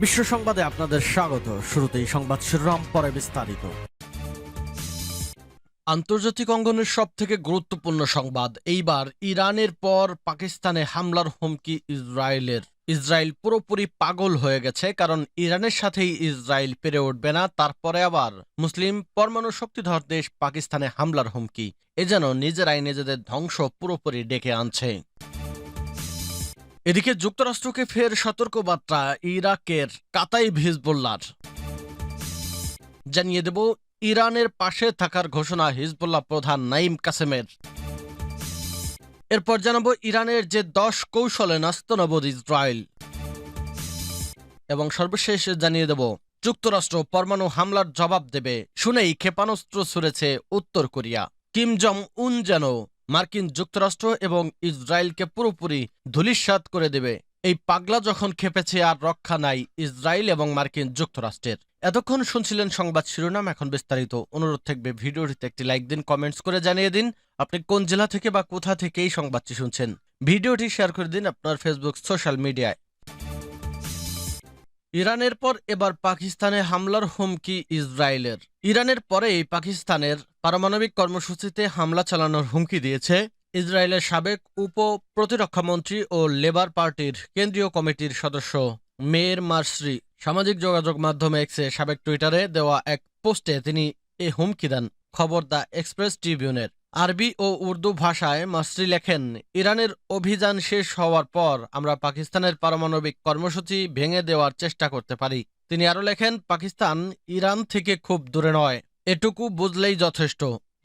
বিশ্ব সংবাদে আপনাদের স্বাগত। শুরুতেই সংবাদ শিরোনাম, পরে বিস্তারিত। আন্তর্জাতিক অঙ্গনের সব থেকে গুরুত্বপূর্ণ সংবাদ, এইবার ইরানের পর পাকিস্তানে হামলার হুমকি ইসরায়েলের। ইসরায়েল পুরোপুরি পাগল হয়ে গেছে, কারণ ইরানের সাথেই ইসরায়েল পেরে উঠবে না, তারপরে আবার। মুসলিম পরমাণু শক্তিধর দেশ পাকিস্তানে হামলার হুমকি, এ যেন নিজেরাই নিজেদের ধ্বংস পুরোপুরি ডেকে আনছে। এদিকে যুক্তরাষ্ট্রকে ফের সতর্কবার্তা, ইরাকের কাতাই হিজবুল্লার জানিয়ে দেব, ইরানের পাশে থাকার ঘোষণা হিজবুল্লাহ প্রধান নাইম কাসেমের। এরপর জানাব, ইরানের যে দশ কৌশলে নাস্তনবোধ ইসরায়েল। এবং সর্বশেষ জানিয়ে দেব, যুক্তরাষ্ট্র পরমাণু হামলার জবাব দেবে, শুনেই ক্ষেপণাস্ত্র ছুড়েছে উত্তর কোরিয়া। কিম জং উন যেন মার্কিন যুক্তরাষ্ট্র এবং ইসরায়েলকে পুরোপুরি ধুলিস্বাত করে দেবে। এই পাগলা যখন খেপেছে আর রক্ষা নাই ইসরায়েল এবং মার্কিন যুক্তরাষ্ট্রের। এতক্ষণ শুনছিলেন সংবাদ শিরোনাম, এখন বিস্তারিত অনুরোধ থাকবে ভিডিওটিতে। একটি লাইক দিন, কমেন্টস করে জানিয়ে দিন আপনি কোন জেলা থেকে বা কোথা থেকে এই সংবাদটি শুনছেন। ভিডিওটি শেয়ার করে দিন আপনার ফেসবুক, সোশ্যাল মিডিয়ায়। ইরানের পর এবার পাকিস্তানে হামলার হুমকি ইসরায়েলের। ইরানের পরেই পাকিস্তানের পারমাণবিক কর্মসূচিতে হামলা চালানোর হুমকি দিয়েছে ইসরায়েলের সাবেক উপ প্রতিরক্ষামন্ত্রী ও লেবার পার্টির কেন্দ্রীয় কমিটির সদস্য মেয়ের মার্সরি সামাজিক যোগাযোগ মাধ্যমে এক্সে সাবেক টুইটারে দেওয়া এক পোস্টে তিনি এ হুমকি দেন। খবর দ্য এক্সপ্রেস ট্রিবিউনের। আরবি ও উর্দু ভাষায় মাসরি লেখেন, ইরানের অভিযান শেষ হওয়ার পর আমরা পাকিস্তানের পারমাণবিক কর্মসূচি ভেঙে দেওয়ার চেষ্টা করতে পারি। তিনি আরও লেখেন, পাকিস্তান ইরান থেকে খুব দূরে নয়, এটুকু বুঝলেই যথেষ্ট।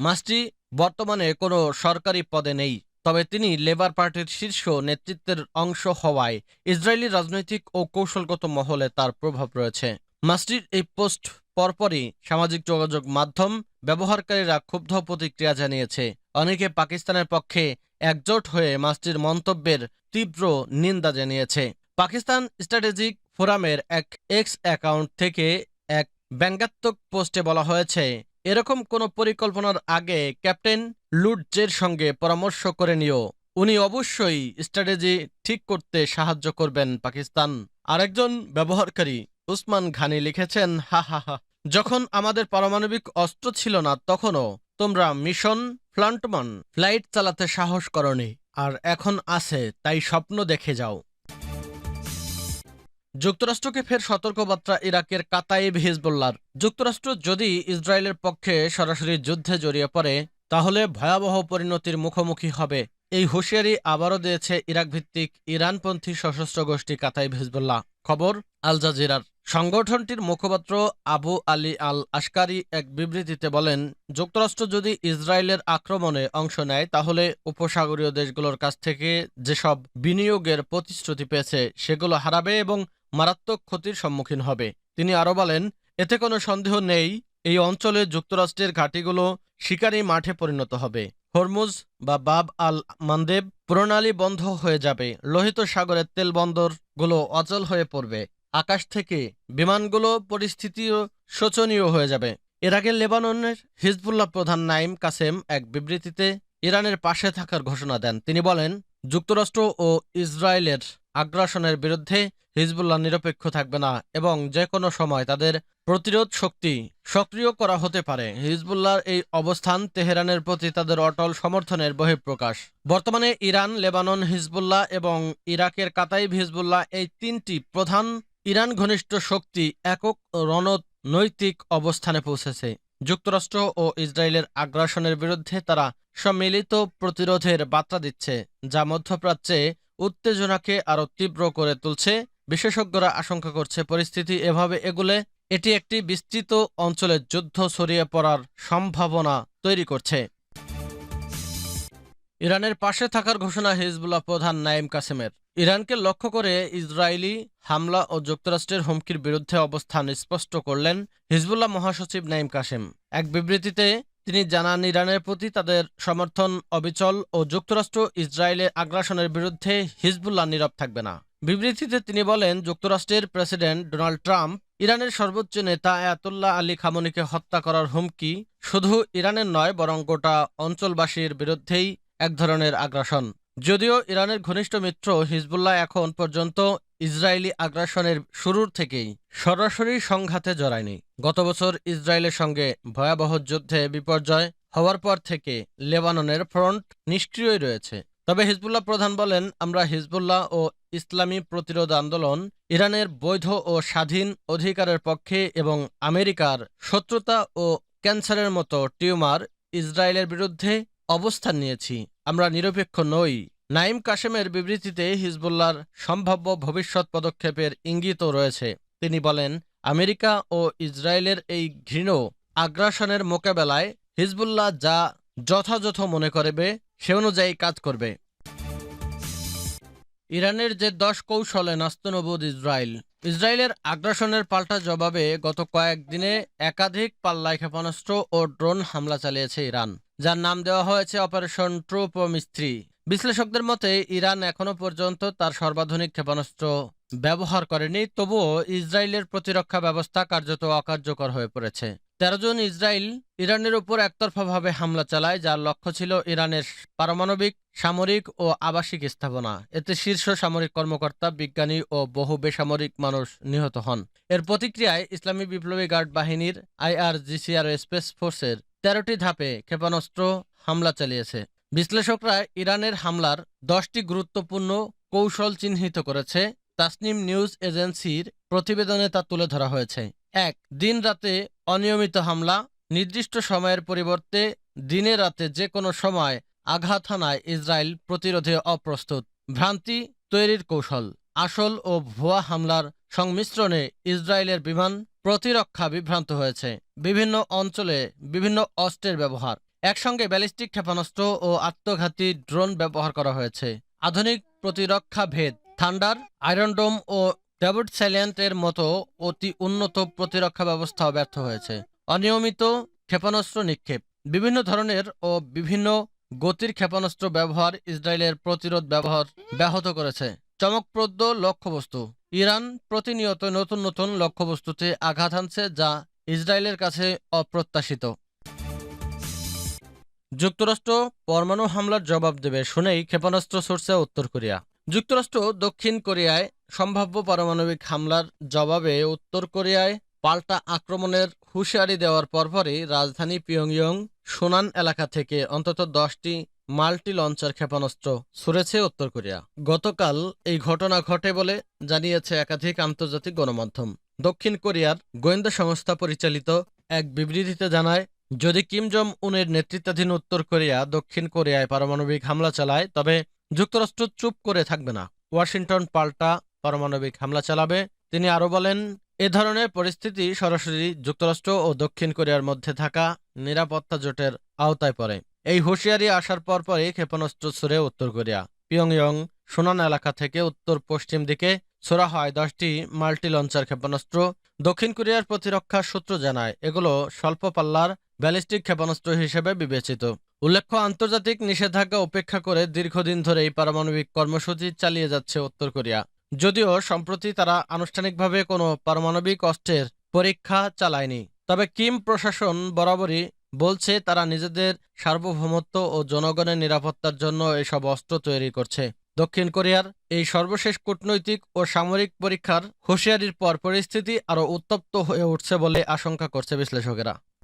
মাসটি বর্তমানে কোনো সরকারি পদে নেই। তবে তিনি লেবার পার্টির শীর্ষ নেতৃত্বের অংশ হওয়ায় ইসরায়েলি রাজনৈতিক ও কৌশলগত মহলে তার প্রভাব রয়েছে। মাসটির এই পোস্ট পরপরই সামাজিক যোগাযোগ মাধ্যম ব্যবহারকারীরা ক্ষুব্ধ প্রতিক্রিয়া জানিয়েছে। অনেকে পাকিস্তানের পক্ষে একজোট হয়ে মাসটির মন্তব্যের তীব্র নিন্দা জানিয়েছে। পাকিস্তান স্ট্র্যাটেজিক ফোরামের এক এক্স অ্যাকাউন্ট থেকে এক ব্যঙ্গাত্মক পোস্টে বলা হয়েছে, এরকম কোনো পরিকল্পনার আগে ক্যাপ্টেন লুডজের সঙ্গে পরামর্শ করে নিও। উনি অবশ্যই স্ট্র্যাটেজি ঠিক করতে সাহায্য করবেন পাকিস্তান। আরেকজন ব্যবহারকারী, উসমান ঘানি, লিখেছেন, হা হা হা। যখন আমাদের পারমাণবিক অস্ত্র ছিল না, তখনও তোমরা মিশন ফ্লান্টমান ফ্লাইট চালাতে সাহস করনি, আর এখন আছে, তাই স্বপ্ন দেখে যাও। যুক্তরাষ্ট্রকে ফের সতর্কবার্তা ইরাকের কাতাইব হিজবুল্লার যুক্তরাষ্ট্র যদি ইসরায়েলের পক্ষে সরাসরি যুদ্ধে জড়িয়ে পড়ে, তাহলে ভয়াবহ পরিণতির মুখোমুখি হবে এই হুঁশিয়ারি আবারও দিয়েছে ইরাক ভিত্তিক ইরানপন্থী সশস্ত্র গোষ্ঠী কাতাইব হিজবুল্লাহ। খবর, আল জাজিরার। সংগঠনটির মুখপাত্র আবু আলী আল আশকারি এক বিবৃতিতে বলেন, যুক্তরাষ্ট্র যদি ইসরায়েলের আক্রমণে অংশ নেয়, তাহলে উপসাগরীয় দেশগুলোর কাছ থেকে যেসব বিনিয়োগের প্রতিশ্রুতি পেয়েছে, সেগুলো হারাবে এবং মারাত্মক ক্ষতির সম্মুখীন হবে। তিনি আরও বলেন, এতে কোনো সন্দেহ নেই, এই অঞ্চলে যুক্তরাষ্ট্রের ঘাঁটিগুলো শিকারী মাঠে পরিণত হবে। হরমুজ বা বাব আল মানদেব প্রণালী বন্ধ হয়ে যাবে। লোহিত সাগরের তেল বন্দরগুলো অচল হয়ে পড়বে। আকাশ থেকে বিমানগুলো পরিস্থিতিও শোচনীয় হয়ে যাবে। এর আগে লেবাননের হিজবুল্লাহ প্রধান নাইম কাসেম এক বিবৃতিতে ইরানের পাশে থাকার ঘোষণা দেন। তিনি বলেন, যুক্তরাষ্ট্র ও ইসরায়েলের আগ্রাসনের বিরুদ্ধে হিজবুল্লাহ নিরপেক্ষ থাকবে না এবং যে কোনো সময় তাদের প্রতিরোধ শক্তি সক্রিয় করা হতে পারে। হিজবুল্লাহর এই অবস্থান তেহরানের প্রতি তাদের অটল সমর্থনের বহিঃপ্রকাশ। বর্তমানে ইরান, লেবানন হিজবুল্লাহ এবং ইরাকের কাতাইব হিজবুল্লাহ এই তিনটি প্রধান ইরান ঘনিষ্ঠ শক্তি একক রণনৈতিক অবস্থানে পৌঁছেছে। যুক্তরাষ্ট্র ও ইসরায়েলের আগ্রাসনের বিরুদ্ধে তারা সম্মিলিত প্রতিরোধের বার্তা দিচ্ছে, যা মধ্যপ্রাচ্যে উত্তেজনাকে আরও তীব্র করে তুলছে। বিশেষজ্ঞরা আশঙ্কা করছে পরিস্থিতি এভাবে এগুলে এটি একটি বিস্তৃত অঞ্চলে যুদ্ধ ছড়িয়ে পড়ার সম্ভাবনা তৈরি করছে। ইরানের পাশে থাকার ঘোষণা হিজবুল্লাহ প্রধান নাইম কাসেমের। ইরানকে লক্ষ্য করে ইসরায়েলি হামলা ও যুক্তরাষ্ট্রের হুমকির বিরুদ্ধে অবস্থান স্পষ্ট করলেন হিজবুল্লাহ মহাসচিব নাইম কাসেম। এক বিবৃতিতে তিনি জানান, ইরানের প্রতি তাদের সমর্থন অবিচল ও যুক্তরাষ্ট্র ইসরায়েলের আগ্রাসনের বিরুদ্ধে হিজবুল্লাহ নীরব থাকবে না। বিবৃতিতে তিনি বলেন, যুক্তরাষ্ট্রের প্রেসিডেন্ট ডোনাল্ড ট্রাম্প, ইরানের সর্বোচ্চ নেতা আয়াতুল্লাহ আলী খামনিকে হত্যা করার হুমকি শুধু ইরানের নয়, বরং গোটা অঞ্চলবাসীর বিরুদ্ধেই এক ধরনের আগ্রাসন। যদিও ইরানের ঘনিষ্ঠ মিত্র হিজবুল্লাহ এখন পর্যন্ত ইসরায়েলি আগ্রাসনের শুরুর থেকেই সরাসরি সংঘাতে জড়ায়নি। গত বছর ইসরায়েলের সঙ্গে ভয়াবহ যুদ্ধে বিপর্যয় হওয়ার পর থেকে লেবাননের ফ্রন্ট নিষ্ক্রিয়ই রয়েছে। তবে হিজবুল্লাহ প্রধান বলেন, আমরা হিজবুল্লাহ ও ইসলামী প্রতিরোধ আন্দোলন ইরানের বৈধ ও স্বাধীন অধিকারের পক্ষে এবং আমেরিকার শত্রুতা ও ক্যান্সারের মতো টিউমার ইসরায়েলের বিরুদ্ধে অবস্থান নিয়েছি। আমরা নিরপেক্ষ নই। নাইম কাশেমের বিবৃতিতে হিজবুল্লাহর সম্ভাব্য ভবিষ্যৎ পদক্ষেপের ইঙ্গিতও রয়েছে। তিনি বলেন, আমেরিকা ও ইসরায়েলের এই ঘৃণ আগ্রাসনের মোকাবেলায় হিজবুল্লাহ যা যথাযথ মনে করবে, সে অনুযায়ী কাজ করবে। ইরানের যে দশ কৌশলে নাস্তানবুদ ইসরায়েল, ইসরায়েলের আগ্রাসনের পাল্টা জবাবে গত কয়েকদিনে একাধিক পাল্লায় ক্ষেপণাস্ত্র ও ড্রোন হামলা চালিয়েছে ইরান। যার নাম দেওয়া হয়েছে অপারেশন ট্রুপ ও মিস্ত্রি। বিশ্লেষকদের মতে, ইরান এখনও পর্যন্ত তার সর্বাধুনিক ক্ষেপণাস্ত্র ব্যবহার করেনি, তবুও ইসরায়েলের প্রতিরক্ষা ব্যবস্থা কার্যত অকার্যকর হয়ে পড়েছে। তেরো জন ইসরায়েল ইরানের উপর একতরফাভাবে হামলা চালায়, যার লক্ষ্য ছিল ইরানের পারমাণবিক, সামরিক ও আবাসিক স্থাপনা। এতে শীর্ষ সামরিক কর্মকর্তা, বিজ্ঞানী ও বহু বেসামরিক মানুষ নিহত হন। এর প্রতিক্রিয়ায় ইসলামী বিপ্লবী গার্ড বাহিনীর আইআরজিসিআর স্পেস ফোর্সের তেরোটি ধাপে ক্ষেপণাস্ত্র হামলা চালিয়েছে। বিশ্লেষকরা ইরানের হামলার দশটি গুরুত্বপূর্ণ কৌশল চিহ্নিত করেছে, তাসনিম নিউজ এজেন্সির প্রতিবেদনে তা তুলে ধরা হয়েছে। এক, দিন রাতে অনিয়মিত হামলা, নির্দিষ্ট সময়ের পরিবর্তে দিনে রাতে যে কোনো সময় আঘাত হানায় ইসরায়েল প্রতিরোধে অপ্রস্তুত। ভ্রান্তি তৈরির কৌশল, আসল ও ভুয়া হামলার সংমিশ্রণে ইসরায়েলের বিমান প্রতিরক্ষা বিভ্রান্ত হয়েছে। বিভিন্ন অঞ্চলে বিভিন্ন অস্ত্রের ব্যবহার। একসঙ্গে ব্যালিস্টিক ক্ষেপণাস্ত্র ও আত্মঘাতী ড্রোন ব্যবহার করা হয়েছে। আধুনিক প্রতিরক্ষা ভেদ, থান্ডার আয়রনডোম ও ডেভিড স্যালিয়েন্টের মতো অতি উন্নত প্রতিরক্ষা ব্যবস্থাও ব্যর্থ হয়েছে। অনিয়মিত ক্ষেপণাস্ত্র নিক্ষেপ, বিভিন্ন ধরনের ও বিভিন্ন গতির ক্ষেপণাস্ত্র ব্যবহার ইসরায়েলের প্রতিরোধ ব্যবহার ব্যাহত করেছে। চমকপ্রদ লক্ষ্যবস্তু ইরান প্রতিনিয়ত নতুন নতুন লক্ষ্যবস্তুতে আঘাত হানছে যা ইসরায়েলের কাছে অপ্রত্যাশিত। যুক্তরাষ্ট্র পরমাণু হামলার জবাব দেবে শুনেই ক্ষেপণাস্ত্র ছড়ছে উত্তর কোরিয়া। যুক্তরাষ্ট্র দক্ষিণ কোরিয়ায় সম্ভাব্য পারমাণবিক হামলার জবাবে উত্তর কোরিয়ায় পাল্টা আক্রমণের হুঁশিয়ারি দেওয়ার পরপরই রাজধানী পিয়ংইয়ং সুনান এলাকা থেকে অন্তত দশটি মাল্টি লঞ্চার ক্ষেপণাস্ত্র ছুড়েছে উত্তর কোরিয়া। গতকাল এই ঘটনা ঘটে বলে জানিয়েছে একাধিক আন্তর্জাতিক গণমাধ্যম। দক্ষিণ কোরিয়ার গোয়েন্দা সংস্থা পরিচালিত এক বিবৃতিতে জানায়, যদি কিম জং উনের নেতৃত্বাধীন উত্তর কোরিয়া দক্ষিণ কোরিয়ায় পারমাণবিক হামলা চালায়, তবে যুক্তরাষ্ট্র চুপ করে থাকবে না। ওয়াশিংটন পাল্টা পারমাণবিক হামলা চালাবে। তিনি আরও বলেন, এ ধরনের পরিস্থিতি সরাসরি যুক্তরাষ্ট্র ও দক্ষিণ কোরিয়ার মধ্যে থাকা নিরাপত্তা জোটের আওতায় পড়ে। এই হুঁশিয়ারি আসার পরপরই ক্ষেপণাস্ত্র ছুড়ে উত্তর কোরিয়া। পিয়ংইয়ং সুনান এলাকা থেকে উত্তর পশ্চিম দিকে ছোড়া হয় দশটি মাল্টি লঞ্চার ক্ষেপণাস্ত্র। দক্ষিণ কোরিয়ার প্রতিরক্ষা সূত্র জানায়, এগুলো স্বল্প পাল্লার ব্যালিস্টিক ক্ষেপণাস্ত্র হিসেবে বিবেচিত। উল্লেখ্য, আন্তর্জাতিক নিষেধাজ্ঞা উপেক্ষা করে দীর্ঘদিন ধরে এই পারমাণবিক কর্মসূচি চালিয়ে যাচ্ছে উত্তর কোরিয়া। যদিও সম্প্রতি তারা আনুষ্ঠানিকভাবে কোনো পারমাণবিক অস্ত্রের পরীক্ষা চালায়নি, তবে কিম প্রশাসন বরাবরই বলছে, তারা নিজেদের সার্বভৌমত্ব ও জনগণের নিরাপত্তার জন্য এসব অস্ত্র তৈরি করছে। দক্ষিণ কোরিয়ার এই সর্বশেষ কূটনৈতিক ও সামরিক পরীক্ষার হুঁশিয়ারির পর পরিস্থিতি আরও উত্তপ্ত হয়ে উঠছে বলে আশঙ্কা করছে বিশ্লেষকেরা।